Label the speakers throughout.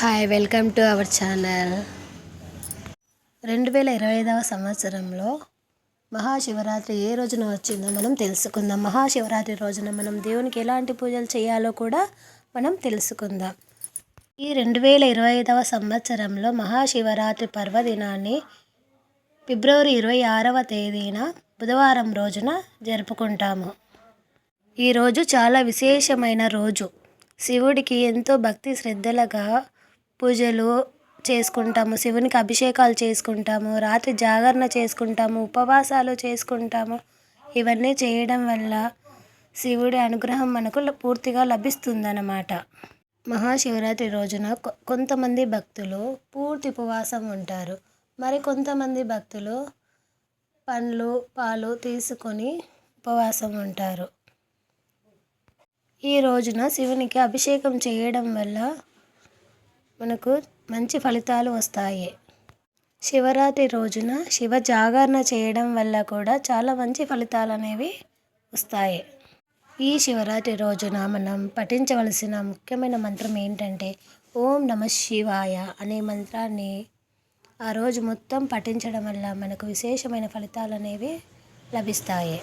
Speaker 1: Hi welcome to our channel రెండు వేల ఇరవై ఐదవ సంవత్సరంలో మహాశివరాత్రి ఏ రోజున వచ్చిందో మనం తెలుసుకుందాం. మహాశివరాత్రి రోజున మనం దేవునికి ఎలాంటి పూజలు చేయాలో కూడా మనం తెలుసుకుందాం. ఈ రెండు వేల ఇరవై ఐదవ సంవత్సరంలో మహాశివరాత్రి పర్వదినాన్ని ఫిబ్రవరి ఇరవై ఆరవ తేదీన బుధవారం రోజున జరుపుకుంటాము. ఈరోజు చాలా విశేషమైన రోజు. శివుడికి ఎంతో భక్తి శ్రద్ధలుగా పూజలు చేసుకుంటాము శివునికి అభిషేకాలు చేసుకుంటాము రాత్రి జాగరణ చేసుకుంటాము ఉపవాసాలు చేసుకుంటాము. ఇవన్నీ చేయడం వల్ల శివుడి అనుగ్రహం మనకు ల- పూర్తిగా లభిస్తుందన్నమాట. మహాశివరాత్రి రోజున కొ- కొంతమంది భక్తులు పూర్తి ఉపవాసం ఉంటారు. మరి కొంతమంది భక్తులు పండ్లు పాలు తీసుకొని ఉపవాసం ఉంటారు. ఈ రోజున శివునికి అభిషేకం చేయడం వల్ల మనకు మంచి ఫలితాలు వస్తాయి. శివరాత్రి రోజున శివ జాగరణ చేయడం వల్ల కూడా చాలా మంచి ఫలితాలు అనేవి వస్తాయి. ఈ శివరాత్రి రోజున మనం పఠించవలసిన ముఖ్యమైన మంత్రం ఏంటంటే ఓం నమ శివాయ అనే మంత్రాన్ని ఆ రోజు మొత్తం పఠించడం వల్ల మనకు విశేషమైన ఫలితాలు అనేవి లభిస్తాయి.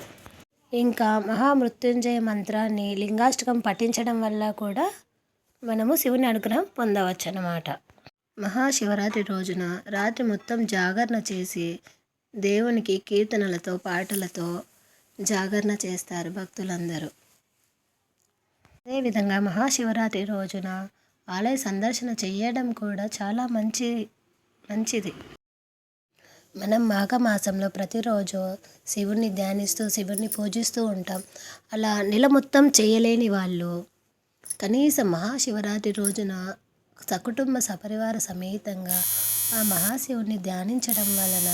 Speaker 1: ఇంకా మహామృత్యుంజయ మంత్రాన్ని లింగాష్టకం పఠించడం వల్ల కూడా మనము శివుని అనుగ్రహం పొందవచ్చు అన్నమాట మహాశివరాత్రి రోజున రాత్రి మొత్తం జాగరణ చేసి దేవునికి కీర్తనలతో పాటలతో జాగరణ చేస్తారు భక్తులందరూ. అదేవిధంగా మహాశివరాత్రి రోజున ఆలయ సందర్శన చేయడం కూడా చాలా మంచి మంచిది. మనం మాఘమాసంలో ప్రతిరోజు శివుణ్ణి ధ్యానిస్తూ శివుణ్ణి పూజిస్తూ ఉంటాం. అలా నెల మొత్తం చేయలేని వాళ్ళు కనీసం మహాశివరాత్రి రోజున సకుటుంబ సపరివార సమేతంగా ఆ మహాశివుని ధ్యానించడం వలన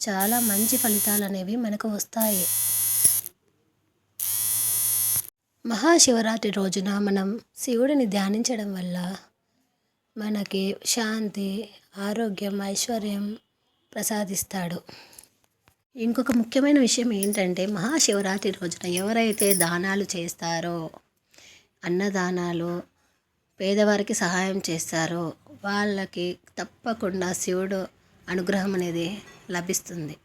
Speaker 1: చాలా మంచి ఫలితాలు అనేవి మనకు వస్తాయి. మహాశివరాత్రి రోజున మనం శివుడిని ధ్యానించడం వల్ల మనకి శాంతి ఆరోగ్యం ఐశ్వర్యం ప్రసాదిస్తాడు. ఇంకొక ముఖ్యమైన విషయం ఏంటంటే మహాశివరాత్రి రోజున ఎవరైతే దానాలు చేస్తారో అన్నదానాలు పేదవారికి సహాయం చేస్తారో. వాళ్ళకి తప్పకుండా శివుడు అనుగ్రహం అనేది లభిస్తుంది.